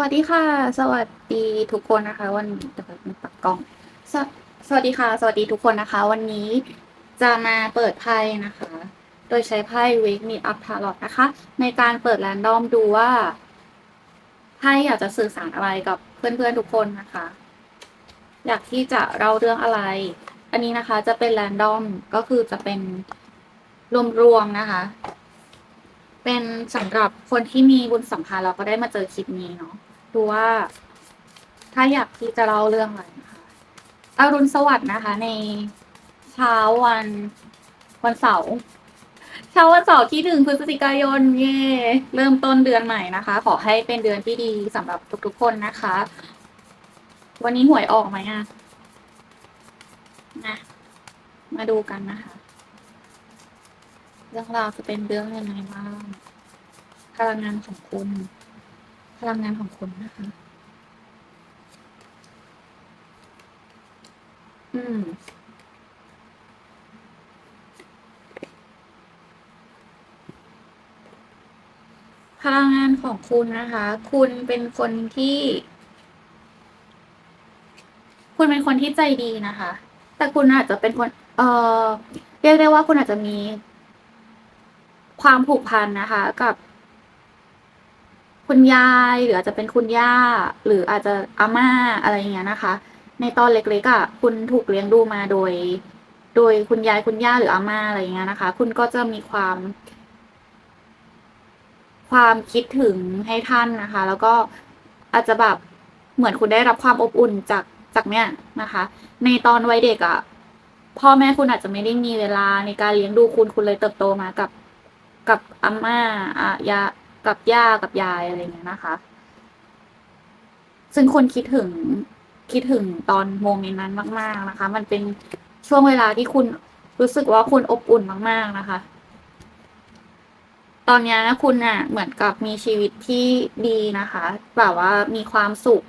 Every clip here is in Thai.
วัสดีค่ะ สวัสดีทุกคนนะคะ วันนี้เดี๋ยวมันปักกล้องสวสวัสดีค่ะ สวัสดีทุกคนนะคะ วันนี้จะมาเปิดไพ่นะคะ โดยใช้ไพ่ Wake Me Up Tarot นะคะ ในการเปิดแรนดอมดูว่าไพ่อยากจะสื่อสารอะไรกับเพื่อนๆทุกคนนะคะ อยากที่จะเล่าเรื่องอะไร อันนี้นะคะจะเป็นแรนดอมก็คือจะเป็นรวมๆนะคะ เป็นสำหรับคนที่มีบุญสัมพันธ์เราก็ได้มาเจอคลิปนี้เนาะดูว่า ถ้าอยากที่จะเล่าเรื่องอะไรนะคะอรุณสวัสดิ์นะคะ ในเช้าวันวันเสาร์เช้าวันเสาร์ที่หนึ่งพฤศจิกายนเย่เริ่มต้นเดือนใหม่นะคะ ขอให้เป็นเดือนที่ดีสำหรับทุกๆคนนะคะ วันนี้หวยออกไหมอะนะมาดูกันนะคะ เรื่องราวจะเป็นเรื่องยังไงบ้าง พลังงานของคุณ พลังงานของคุณนะคะ อืมพลังงานของคุณนะคะ คุณเป็นคนที่ คุณเป็นคนที่ใจดีนะคะ แต่คุณอาจจะเป็นคน เอ่อ เรียกได้ว่าคุณอาจจะมีความผูกพันนะคะ กับ คุณยายหรืออาจจะเป็นคุณย่า หรืออาจจะอาม่าอะไรอย่างเงี้ยนะคะ ในตอนเล็กๆอะคุณถูกเลี้ยงดูมาโดย โดยคุณยายคุณย่าหรืออาม่าอะไรอย่างเงี้ยนะคะ คุณก็จะมีความ ความคิดถึงให้ท่านนะคะ แล้วก็อาจจะแบบเหมือนคุณได้รับความอบอุ่นจากจากเนี้ยนะคะ ในตอนวัยเด็กอะ่ะพ่อแม่คุณอาจจะไม่ได้มีเวลาในการเลี้ยงดูคุณคุณเลยเติบโตมากับ กับอาม่าอะยา กับย่ากับยายอะไรอย่างเงี้ยนะคะ ซึ่งคุณคิดถึงคิดถึงตอนโมเมนต์นั้นมาก ๆนะคะ มันเป็นช่วงเวลาที่คุณรู้สึกว่าคุณอบอุ่นมาก ๆนะคะ ตอนนี้นะคุณน่ะ เหมือนกับมีชีวิตที่ดีนะคะ แบบว่ามีความสุข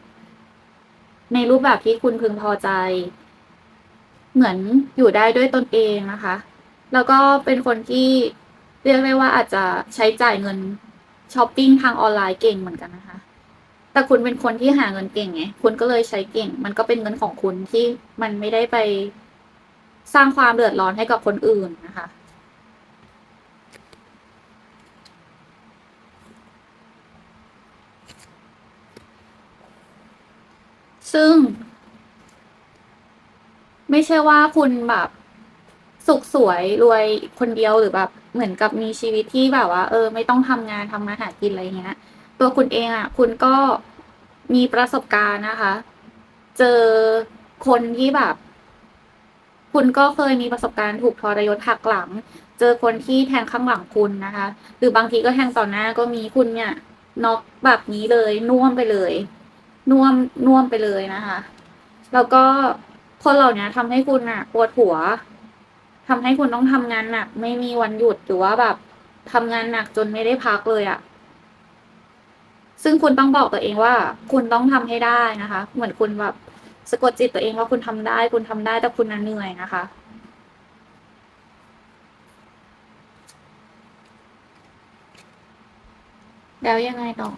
ในรูปแบบที่คุณพึงพอใจ เหมือนอยู่ได้ด้วยตนเองนะคะ แล้วก็เป็นคนที่เรียกได้ว่าอาจจะใช้จ่ายเงิน ช้อปปิ้งทางออนไลน์เก่งเหมือนกันนะคะ แต่คุณเป็นคนที่หาเงินเก่งไง คุณก็เลยใช้เก่ง มันก็เป็นเงินของคุณที่มันไม่ได้ไปสร้างความเดือดร้อนให้กับคนอื่นนะคะ ซึ่ง ไม่ใช่ว่าคุณแบบ สุขสวยรวยคนเดียวหรือแบบ เหมือนกับมีชีวิตที่แบบว่า เออ ไม่ต้องทำงานทำมาหากินอะไรเงี้ย ตัวคุณเองอะ คุณก็มีประสบการณ์นะคะ เจอคนที่แบบ คุณก็เคยมีประสบการณ์ถูกทรยศหักหลัง เจอคนที่แทงข้างหลังคุณนะคะ หรือบางทีก็แทงต่อหน้าก็มีคุณเนี่ยน็อกแบบนี้เลยน่วมไปเลยน่วมน่วมไปเลยนะคะ แล้วก็คนเหล่านี้ทำให้คุณอะปวดหัว ทำให้คุณต้องทำงานหนัก ไม่มีวันหยุดหรือว่าแบบทำงานหนักจนไม่ได้พักเลยอะซึ่งคุณต้องบอกตัวเองว่า คุณต้องทำให้ได้นะคะ เหมือนคุณแบบสะกดจิตตัวเองว่าคุณทำได้ คุณทำได้แต่คุณน่ะเหนื่อยนะคะแล้วยังไงต่อ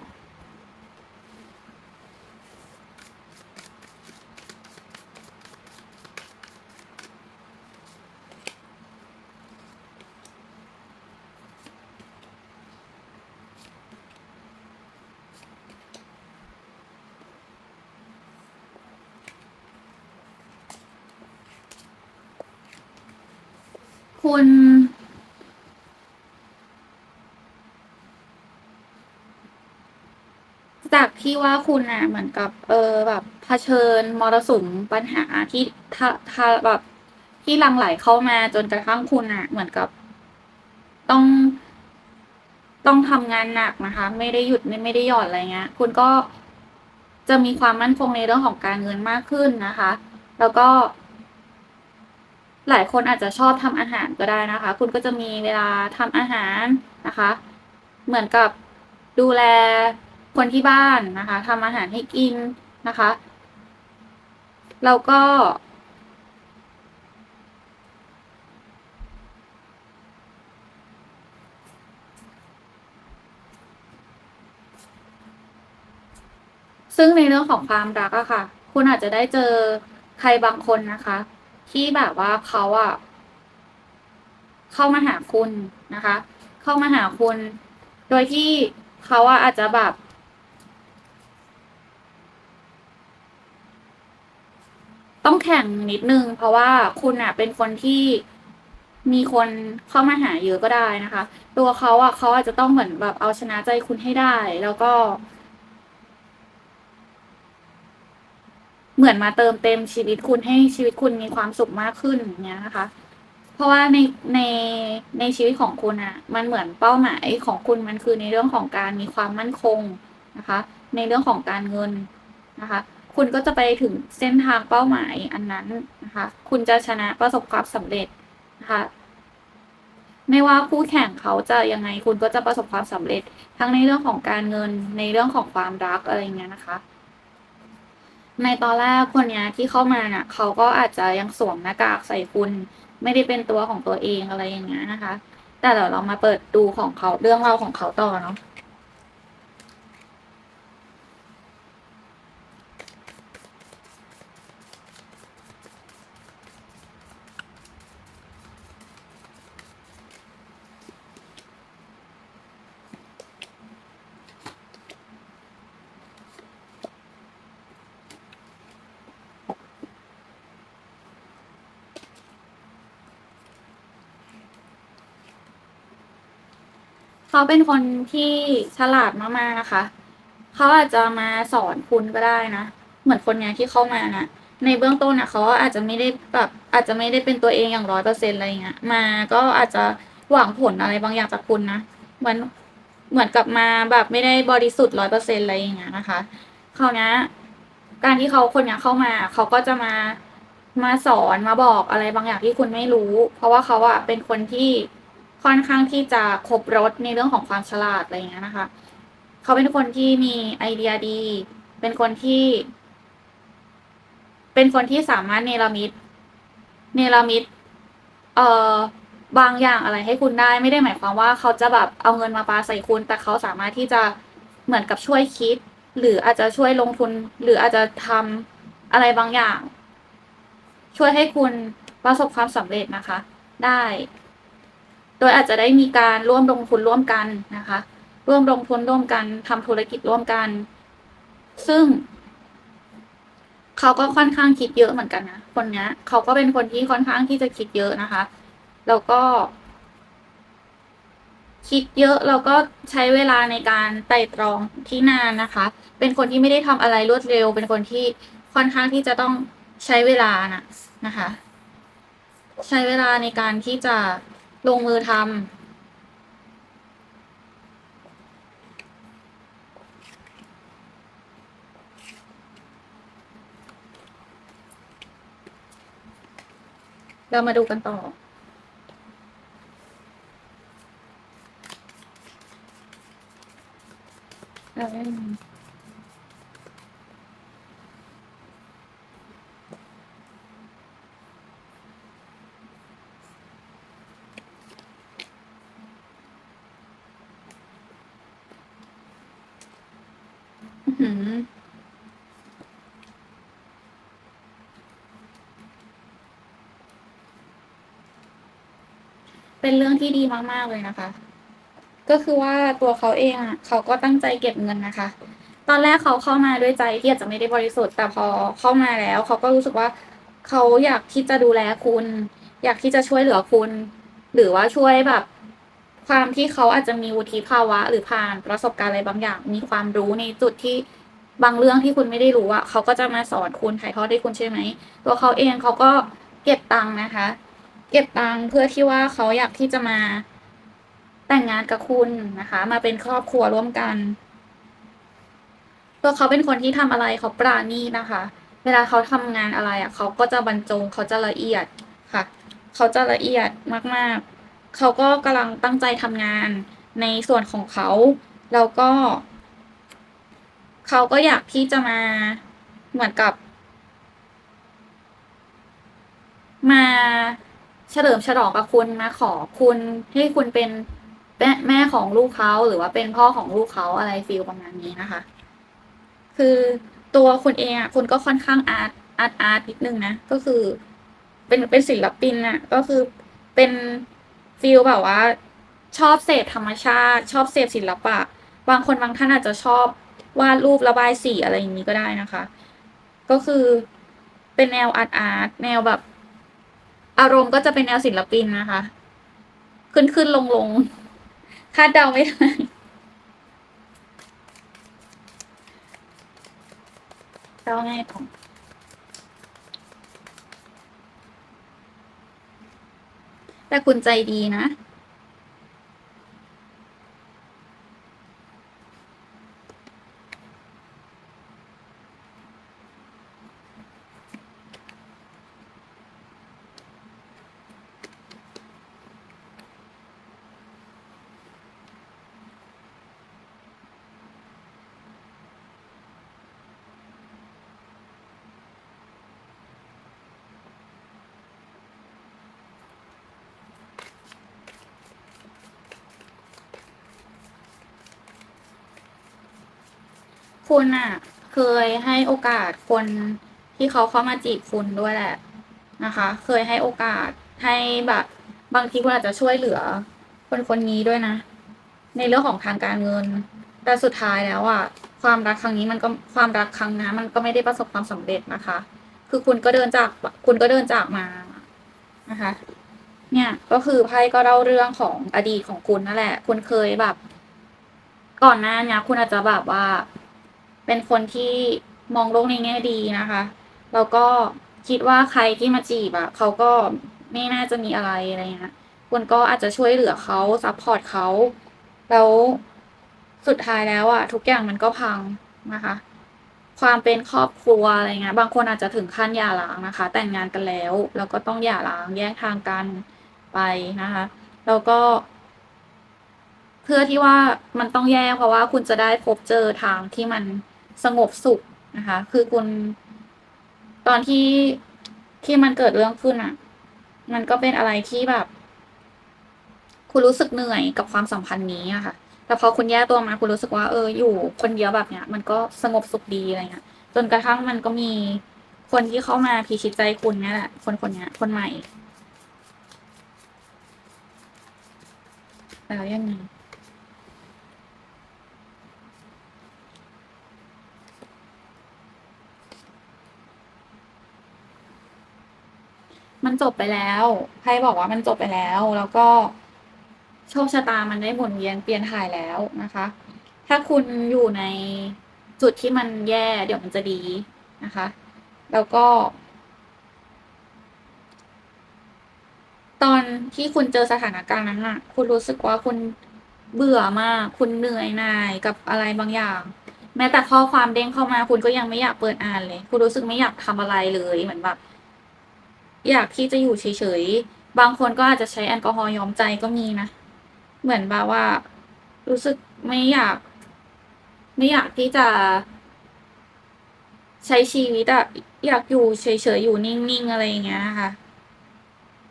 คุณ จากที่ว่าคุณน่ะ เหมือนกับ เออแบบเผชิญมรสุมปัญหาที่ถ้าถ้าแบบที่ลังไหลเข้ามาจนกระทั่งคุณน่ะ เหมือนกับต้องต้องทำงานหนักนะคะ ไม่ได้หยุดไม่ได้หย่อนอะไรเงี้ย คุณก็จะมีความมั่นคงในเรื่องของการเงินมากขึ้นนะคะ แล้วก็ หลายคนอาจจะชอบทำอาหารก็ได้นะคะ คุณก็จะมีเวลาทำอาหารนะคะ เหมือนกับดูแลคนที่บ้านนะคะทำอาหารให้กินนะคะแล้วก็ ซึ่งในเรื่องของความรักอะค่ะ คุณอาจจะได้เจอใครบางคนนะคะ ที่แบบว่าเขาอะเข้ามาหาคุณนะคะ เข้ามาหาคุณ โดยที่เขาอะอาจจะแบบ ต้องแข่งนิดนึง เพราะว่าคุณอะเป็นคนที่มีคนเข้ามาหาเยอะก็ได้นะคะ ตัวเขาอะเขาอาจจะต้องเหมือนแบบเอาชนะใจคุณให้ได้ แล้วก็ เหมือนมาเติมเต็มชีวิตคุณให้ชีวิตคุณมีความสุขมากขึ้นอย่างเงี้ยนะคะ เพราะว่าในในในชีวิตของคุณอะมันเหมือนเป้าหมายของคุณมันคือในเรื่องของการมีความมั่นคงนะคะ ในเรื่องของการเงินนะคะ คุณก็จะไปถึงเส้นทางเป้าหมายอันนั้นนะคะ คุณจะชนะประสบความสำเร็จนะคะไม่ว่าคู่แข่งเขาจะยังไงคุณก็จะประสบความสำเร็จ ทั้งในเรื่องของการเงินในเรื่องของความรักอะไรเงี้ยนะคะ ในตอนแรกคนเนี้ยที่เข้ามาน่ะ เขาก็อาจจะยังสวมหน้ากากใส่คุณ ไม่ได้เป็นตัวของตัวเองอะไรอย่างเงี้ยนะคะ แต่เดี๋ยวเรามาเปิดดูของเขาเรื่องราวของเขาต่อเนาะ เขาเป็นคนที่ฉลาดมากๆนะคะ เขาอาจจะมาสอนคุณก็ได้นะ เหมือนคนเนี้ยที่เข้ามานะในเบื้องต้นนะเขาอาจจะไม่ได้แบบอาจจะไม่ได้เป็นตัวเองอย่างร้อยเปอร์เซ็นต์อะไรเงี้ย มาก็อาจจะหวังผลอะไรบางอย่างจากคุณนะเหมือนเหมือนกับมาแบบไม่ได้บริสุทธิ์ร้อยเปอร์เซ็นต์อะไรอย่างเงี้ยนะคะคราวเนี้ยการที่เขาคนเนี้ยเข้ามาเขาก็จะมามาสอนมาบอกอะไรบางอย่างที่คุณไม่รู้ เพราะว่าเขาอะเป็นคนที่ ค่อนข้างที่จะครบรถในเรื่องของความฉลาดอะไรอย่างเงี้ยนะคะ เขาเป็นคนที่มีไอเดียดี เป็นคนที่ เป็นคนที่สามารถเนรมิตเนรมิตเอ่อบางอย่างอะไรให้คุณได้ไม่ได้หมายความว่าเขาจะแบบเอาเงินมาปาใส่คุณ แต่เขาสามารถที่จะเหมือนกับช่วยคิด หรืออาจจะช่วยลงทุน หรืออาจจะทำอะไรบางอย่าง ช่วยให้คุณประสบความสำเร็จนะคะ ได้ โดยอาจจะได้มีการร่วมลงทุนร่วมกันนะคะ ร่วมลงทุนร่วมกันทำธุรกิจร่วมกัน ซึ่ง เขาก็ค่อนข้างคิดเยอะเหมือนกันนะคนเนี้ยเขาก็เป็นคนที่ค่อนข้างที่จะคิดเยอะนะคะ แล้วก็ คิดเยอะแล้วก็ใช้เวลาในการไต่ตรองที่นานนะคะ เป็นคนที่ไม่ได้ทำอะไรรวดเร็ว เป็นคนที่ค่อนข้างที่จะต้องใช้เวลานะนะคะ ใช้เวลาในการที่จะ ลงมือทำเรามาดูกันต่อเอาได้ หือ เป็นเรื่องที่ดีมาก ๆ เลยนะคะ ก็คือว่าตัวเขาเองอะเขาก็ตั้งใจเก็บเงินนะคะ ตอนแรกเขาเข้ามาด้วยใจที่อาจจะไม่ได้บริสุทธิ์ แต่พอเข้ามาแล้วเขาก็รู้สึกว่าเขาอยากที่จะดูแลคุณ อยากที่จะช่วยเหลือคุณ หรือว่าช่วยแบบความที่เขาอาจจะมีวุฒิภาวะ หรือผ่านประสบการณ์อะไรบางอย่าง มีความรู้ในจุดที่ บางเรื่องที่คุณไม่ได้รู้อะเขาก็จะมาสอนคุณถ่ายทอดให้คุณใช่ไหมตัวเขาเองเขาก็เก็บตังค์นะคะ เก็บตังค์เพื่อที่ว่าเขาอยากที่จะมาแต่งงานกับคุณนะคะ มาเป็นครอบครัวร่วมกัน ตัวเขาเป็นคนที่ทำอะไรเขาปราณีตนะคะ เวลาเขาทำงานอะไรอะ เขาก็จะบรรจงเขาจะละเอียดค่ะ เขาจะละเอียดมากๆ เขาก็กำลังตั้งใจทำงานในส่วนของเขา แล้วก็ เขาก็อยากที่จะมาเหมือนกับ มาเฉลิมฉลองกับคุณมาขอคุณให้คุณเป็นแม่แม่ของลูกเขาหรือว่าเป็นพ่อของลูกเขาอะไรฟีลประมาณนี้นะคะ คือตัวคุณเองอะคุณก็ค่อนข้างอาร์ตอาร์ตอาร์ตนิดนึงนะก็คือ เป็นเป็นศิลปินอะก็คือเป็นฟีลแบบว่า ชอบเสพธรรมชาติ ชอบเสพศิลปะ บางคนบางท่านอาจจะชอบ วาดรูประบายสีอะไรอย่างนี้ก็ได้นะคะ ก็คือเป็นแนวอาร์ตอาร์ตแนวแบบ อารมณ์ก็จะเป็นแนวศิลปินนะคะ ขึ้นขึ้นลงลงคาดเดาไม่ได้เดาง่ายของแต่คุณใจดีนะ คุณอะเคยให้โอกาสคนที่เขาเข้ามาจีบคุณด้วยแหละนะคะ เคยให้โอกาสให้แบบบางทีคุณอาจจะช่วยเหลือ คนคนนี้ด้วยนะ ในเรื่องของทางการเงิน แต่สุดท้ายแล้วอะความรักครั้งนี้มันก็ความรักครั้งนั้นมันก็ไม่ได้ประสบความสำเร็จนะคะ คือคุณก็เดินจากคุณก็เดินจากมานะคะ เนี่ยก็คือไพ่ก็เล่าเรื่องของอดีตของคุณนั่นแหละ คุณเคยแบบ ก่อนหน้านี้คุณอาจจะแบบว่า เป็นคนที่มองโลกในแง่ดีนะคะ แล้วก็คิดว่าใครที่มาจีบอะเขาก็ไม่น่าจะมีอะไรอะไรเงี้ยคุณก็อาจจะช่วยเหลือเขาซัพพอร์ตเขาแล้วสุดท้ายแล้วอะ ทุกอย่างมันก็พังนะคะ ความเป็นครอบครัวอะไรเงี้ยบางคนอาจจะถึงขั้นหย่าร้างนะคะ แต่งงานกันแล้ว แล้วก็ต้องหย่าร้างแยกทางกันไปนะคะแล้วก็ เพื่อที่ว่ามันต้องแยกเพราะว่าคุณจะได้พบเจอทางที่มัน สงบสุขนะคะ คือคุณตอนที่ที่มันเกิดเรื่องขึ้นอะ มันก็เป็นอะไรที่แบบ คุณรู้สึกเหนื่อยกับความสัมพันธ์นี้อะค่ะ แต่พอคุณแยกตัวมาคุณรู้สึกว่าเอออยู่คนเดียวแบบเนี้ย มันก็สงบสุขดีอะไรเงี้ยจนกระทั่งมันก็มีคนที่เข้ามาพิชิตใจคุณเนี่ยแหละ คนคนเนี้ยคนใหม่ แล้วยังไง มันจบไปแล้วไพ่บอกว่ามันจบไปแล้ว แล้วก็โชคชะตามันได้หมุนเวียนเปลี่ยนถ่ายแล้วนะคะ ถ้าคุณอยู่ในจุดที่มันแย่เดี๋ยวมันจะดีนะคะ แล้วก็ ตอนที่คุณเจอสถานการณ์นั้นน่ะคุณรู้สึกว่าคุณเบื่อมาก คุณเหนื่อยหน่ายกับอะไรบางอย่าง แม้แต่ข้อความเด้งเข้ามา คุณก็ยังไม่อยากเปิดอ่านเลย คุณรู้สึกไม่อยากทำอะไรเลยเหมือนแบบ อยากที่จะอยู่เฉยๆ บางคนก็อาจจะใช้แอลกอฮอล์ย้อมใจก็มีนะ เหมือนแบบว่า รู้สึกไม่อยาก ไม่อยากที่จะ ใช้ชีวิตอะอยากอยู่เฉยๆ อยู่นิ่งๆ อะไรอย่างเงี้ยค่ะ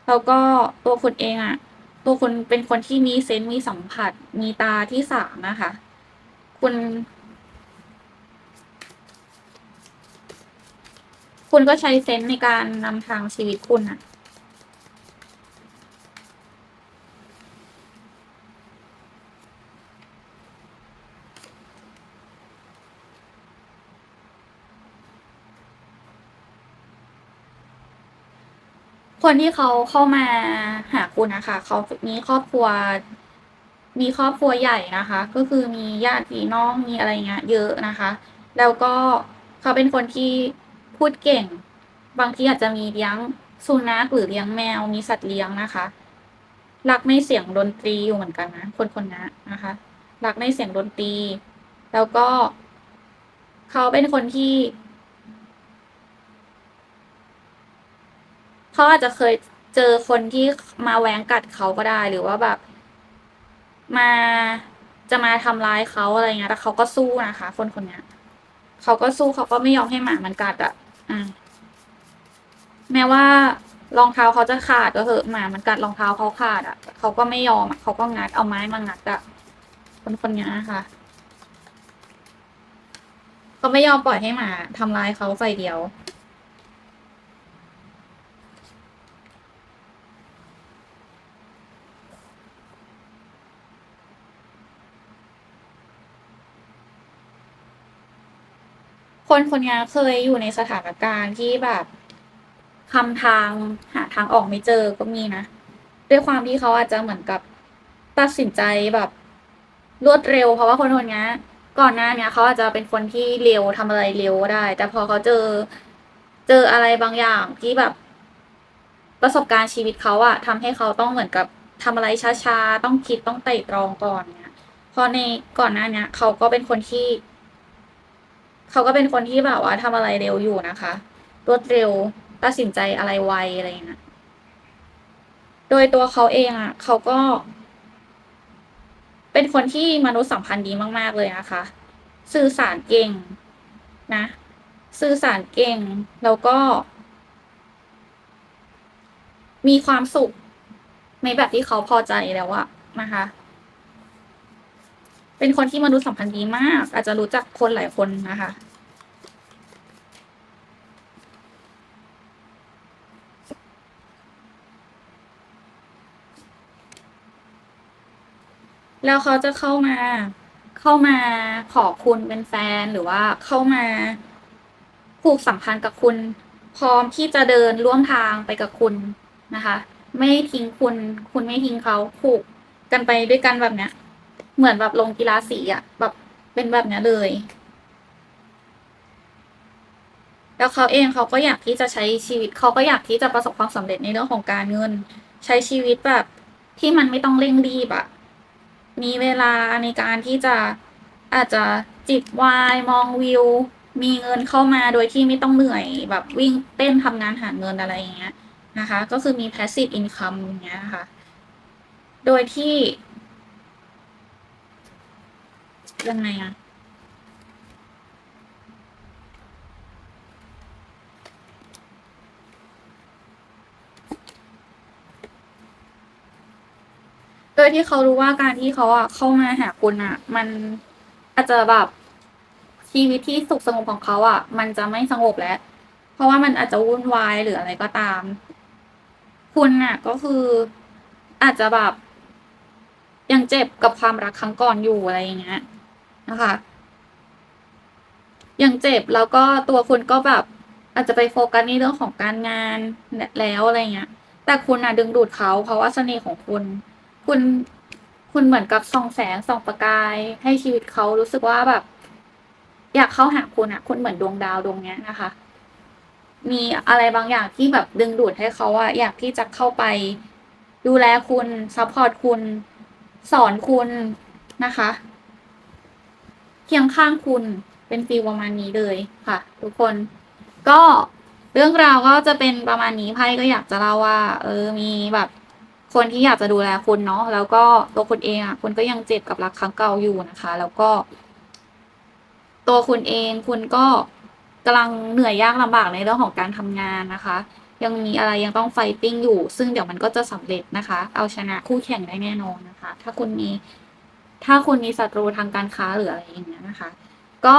แล้วก็ตัวคุณเองอะตัวคุณเป็นคนที่มีเซนส์มีสัมผัส มีตาที่สามนะคะ คุณ คุณก็ใช้เซนส์ในการนำทางชีวิตคุณอะคนที่เขาเข้ามาหาคุณนะคะเขามีครอบครัว มีครอบครัวใหญ่นะคะ ก็คือมีญาติพี่น้องมีอะไรเงี้ย เยอะนะคะ แล้วก็เขาเป็นคนที่ พูดเก่ง บางทีอาจจะมีเลี้ยงสุนัขหรือเลี้ยงแมวมีสัตว์เลี้ยงนะคะรักในเสียงดนตรีอยู่เหมือนกันนะ คนคนนี้นะคะรักในเสียงดนตรี แล้วก็ เขาเป็นคนที่ เขาอาจจะเคยเจอคนที่มาแหวงกัดเขาก็ได้หรือว่าแบบ มาจะมาทำร้ายเขาอะไรเงี้ยแต่เขาก็สู้นะคะ คนคนนี้เขาก็สู้เขาก็ไม่ยอมให้หมามันกัดอะ อ่าแม้ว่ารองเท้าเขาจะขาดก็เถอะหมา มันกัดรองเท้าเขาขาดอะเขาก็ไม่ยอมอะเขาก็งัดเอาไม้มางัดอะคนคนนี้ค่ะเขาไม่ยอมปล่อยให้หมาทำร้ายเขาใจเดียว คนคนนี้เคยอยู่ในสถานการณ์ที่แบบคำทางหาทางออกไม่เจอก็มีนะ ด้วยความที่เขาอาจจะเหมือนกับตัดสินใจแบบรวดเร็ว เพราะว่าคนคนนี้ก่อนหน้าเนี้ยเขาอาจจะเป็นคนที่เร็วทำอะไรเร็วก็ได้ แต่พอเขาเจอเจออะไรบางอย่างที่แบบประสบการณ์ชีวิตเขาอะทำให้เขาต้องเหมือนกับทำอะไรช้าๆ ต้องคิดต้องไตร่ตรองก่อนเนี่ยเพราะในก่อนหน้าเนี้ยเขาก็เป็นคนที่ เขาก็เป็นคนที่แบบว่าทำอะไรเร็วอยู่นะคะ รวดเร็วตัดสินใจอะไรไวอะไรอย่างเงี้ยโดยตัวเขาเองอะ เขาก็ เป็นคนที่มนุษยสัมพันธ์ดีมาก ๆ เลยนะคะ สื่อสารเก่งนะ สื่อสารเก่งแล้วก็ มีความสุขในแบบที่เขาพอใจแล้วอะนะคะ เป็นคนที่มนุษยสัมพันธ์ดีมาก อาจจะรู้จักคนหลายคนนะคะ แล้วเขาจะเข้ามา เข้ามาขอคุณเป็นแฟนหรือว่าเข้ามาผูกสัมพันธ์กับคุณ พร้อมที่จะเดินร่วมทางไปกับคุณนะคะ ไม่ทิ้งคุณ คุณไม่ทิ้งเขาผูกกันไปด้วยกันแบบเนี้ย เหมือนแบบลงกีฬาสีอะแบบเป็นแบบนี้เลย แล้วเขาเองเขาก็อยากที่จะใช้ชีวิตเขาก็อยากที่จะประสบความสำเร็จในเรื่องของการเงิน ใช้ชีวิตแบบที่มันไม่ต้องเร่งรีบอะมีเวลาในการที่จะอาจจะจิบวน์มองวิว มีเงินเข้ามาโดยที่ไม่ต้องเหนื่อยแบบวิ่งเต้นทำงานหาเงินอะไรอย่างเงี้ยนะคะ ก็คือมี passive income อย่างเงี้ยนะคะโดยที่ ยังไงอะโดยที่เขารู้ว่าการที่เขาอะเข้ามาหาคุณอะมันอาจจะแบบชีวิตที่สุขสงบของเขาอะมันจะไม่สงบแล้ว เพราะว่ามันอาจจะวุ่นวายหรืออะไรก็ตาม คุณน่ะ ก็คืออาจจะแบบยังเจ็บกับความรักครั้งก่อนอยู่อะไรอย่างเงี้ย นะคะยังเจ็บแล้วก็ตัวคุณก็แบบอาจจะไปโฟกัสในเรื่องของการงานแล้วอะไรเงี้ย แต่คุณน่ะดึงดูดเขาเพราะว่าเสน่ห์ของคุณ คุณคุณเหมือนกับส่องแสงส่องประกาย ให้ชีวิตเขารู้สึกว่าแบบ อยากเข้าหาคุณอะ คุณเหมือนดวงดาวดวงเนี้ยนะคะ มีอะไรบางอย่างที่แบบดึงดูดให้เขาอะอยากที่จะเข้าไป ดูแลคุณซัพพอร์ตคุณ สอนคุณนะคะ เคียงข้างคุณเป็นฟีลประมาณนี้เลยค่ะ ทุกคนก็เรื่องราวก็จะเป็นประมาณนี้ไพ่ก็อยากจะเล่าว่า เออมีแบบคนที่อยากจะดูแลคุณเนาะแล้วก็ตัวคุณเองอะคุณก็ยังเจ็บกับรักครั้งเก่าอยู่นะคะ แล้วก็ ตัวคุณเองคุณก็กำลังเหนื่อยยากลำบากในเรื่องของการทำงานนะคะ ยังมีอะไรยังต้องไฟติ้งอยู่ ซึ่งเดี๋ยวมันก็จะสำเร็จนะคะ เอาชนะคู่แข่งได้แน่นอนนะคะ ถ้าคุณมี ถ้าคุณมีศัตรูทางการค้าหรืออะไรอย่างเงี้ยนะคะ ก็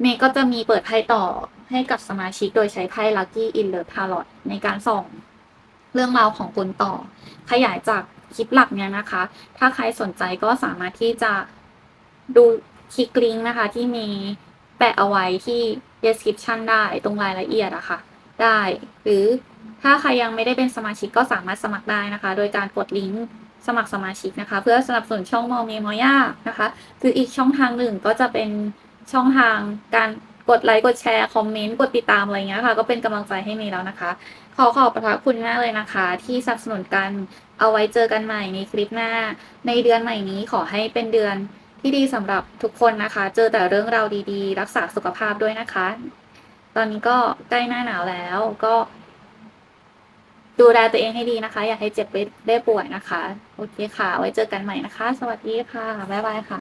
เมย์ก็จะมีเปิดไพ่ต่อให้กับสมาชิกโดยใช้ไพ่ Lucky in the Tarot ในการส่องเรื่องราวของคุณต่อ ขยายจากคลิปหลักเนี่ยนะคะ ถ้าใครสนใจก็สามารถที่จะดูคลิกลิงก์นะคะ ที่มีแปะเอาไว้ที่ description ได้ตรงรายละเอียดอะค่ะ ได้ หรือถ้าใครยังไม่ได้เป็นสมาชิกก็สามารถสมัครได้นะคะ โดยการกดลิงก์ สมัครสมาชิกนะคะ เพื่อสนับสนุนช่องมอเมมอย่านะคะหรืออีกช่องทางหนึ่งก็จะเป็นช่องทางการกดไลค์กดแชร์คอมเมนต์กดติดตามอะไรเงี้ยค่ะ ก็เป็นกำลังใจให้เมย์แล้วนะคะ ขอขอบพระคุณมากเลยนะคะ ที่สนับสนุนกันเอาไว้เจอกันใหม่ในคลิปหน้า ในเดือนใหม่นี้ขอให้เป็นเดือนที่ดีสำหรับทุกคนนะคะ เจอแต่เรื่องราวดีๆ รักษาสุขภาพด้วยนะคะ ตอนนี้ก็ใกล้หน้าหนาวแล้วก็ ดูแลตัวเองให้ดีนะคะ อย่าให้เจ็บไปได้ป่วยนะคะ โอเคค่ะ ไว้เจอกันใหม่นะคะ สวัสดีค่ะ บ๊ายบายค่ะ